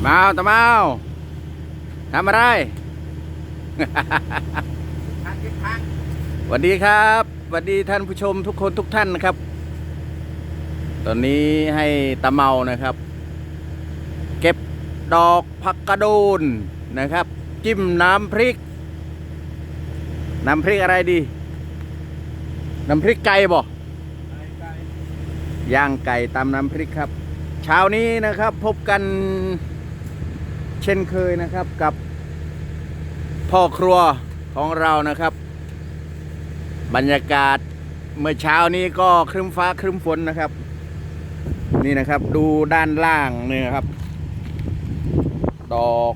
ะเมาตะเมาทำอะไรสวัสดีครับสวัสดีท่านผู้ชมทุกคนทุกท่านนะครับ ตอนนี้ให้ตะเมานะครับ เก็บดอกผักกระโดนนะครับ จิ้มน้ำพริก น้ำพริกอะไรดี น้ำพริกไก่บ่ไก่ไก่ย่างไก่ตำน้ำพริกครับ เช้านี้นะครับพบกัน เช่นเคยนะครับกับพ่อครัวของเรานะครับ บรรยากาศเมื่อเช้านี้ก็ครึ้มฟ้าครึ้มฝนนะครับ นี่นะครับดูด้านล่างนี่นะครับ ดอก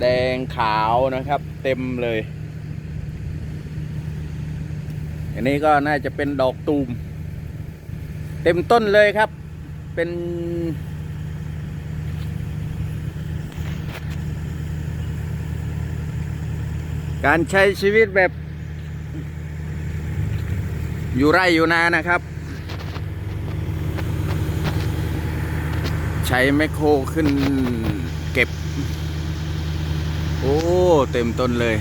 แดงขาวนะครับ เต็มเลย อันนี้ก็น่าจะเป็นดอกตูม เต็มต้นเลยครับ เป็น การใช้ชีวิตแบบ อยู่ไร่อยู่นานะครับ ใช้แมคโครขึ้นเก็บ โอ้ เต็มต้นเลย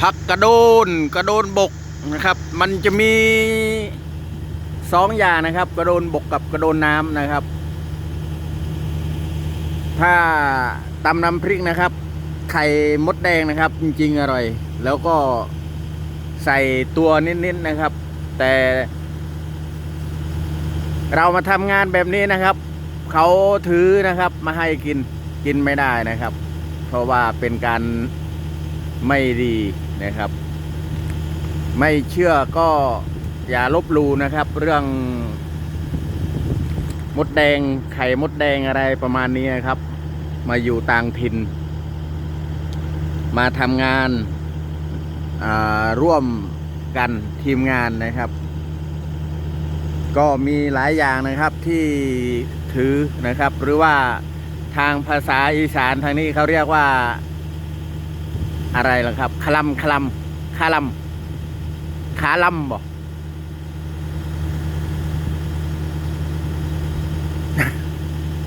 ผักกระโดนกระโดนบกนะครับ มันจะมีสองอย่างนะครับ กระโดนบกกับกระโดนน้ำนะครับ ถ้าตำน้ำพริกนะครับ ไข่มดแดงนะครับ จริงๆอร่อย แล้วก็ใส่ตัวนิดๆนะครับ แต่ เรามาทำงานแบบนี้นะครับเขาถือนะครับมาให้กินกินไม่ได้นะครับ เพราะว่าเป็นการไม่ดีนะครับ ไม่เชื่อก็อย่าลบลู่นะครับ เรื่องมดแดงไข่มดแดงอะไรประมาณนี้นะครับ มาอยู่ต่างถิ่น มาทำงานาร่วมกันทีมงานนะครับ ก็มีหลายอย่างนะครับที่ถือนะครับ หรือว่าทางภาษาอีสานทางนี้เขาเรียกว่าอะไรล่ะครับคลำคลำคาลำขาลำบ่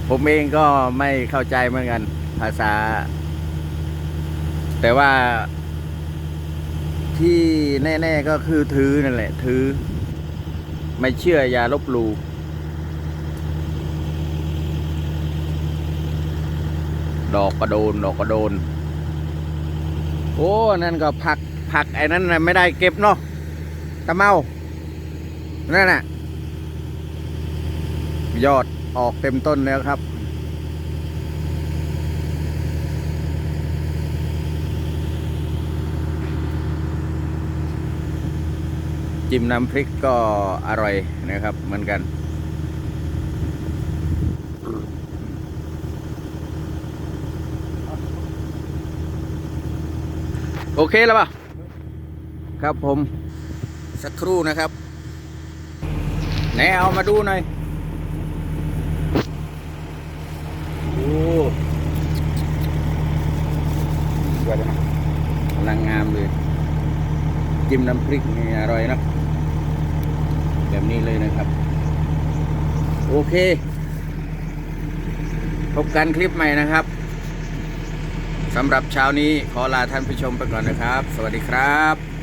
ผมเองก็ไม่เข้าใจเหมือนกัน ภาษา แต่ว่า ที่แน่ ๆก็คือถือนั่นแหละ ถือ ไม่เชื่ออย่าลบหลู่ดอกกระโดน ดอกกระโดน โอ้ นั่นก็ผักผักไอ้นั้นนะไม่ได้เก็บเนาะตะเมา นั่นน่ะ ยอดออกเต็มต้นแล้วครับ จิ้มน้ำพริกก็อร่อยนะครับเหมือนกันโอเคแล้วป่ะ ครับผมสักครู่นะครับ ไหนเอามาดูหน่อยโอ้สวยนะกำลังงามเลย จิ้มน้ำพริกนี่อร่อยนะ นี้เลยนะครับ โอเค พบกันคลิปใหม่นะครับสำหรับเช้านี้ขอลาท่านผู้ชมไปก่อนนะครับ สวัสดีครับ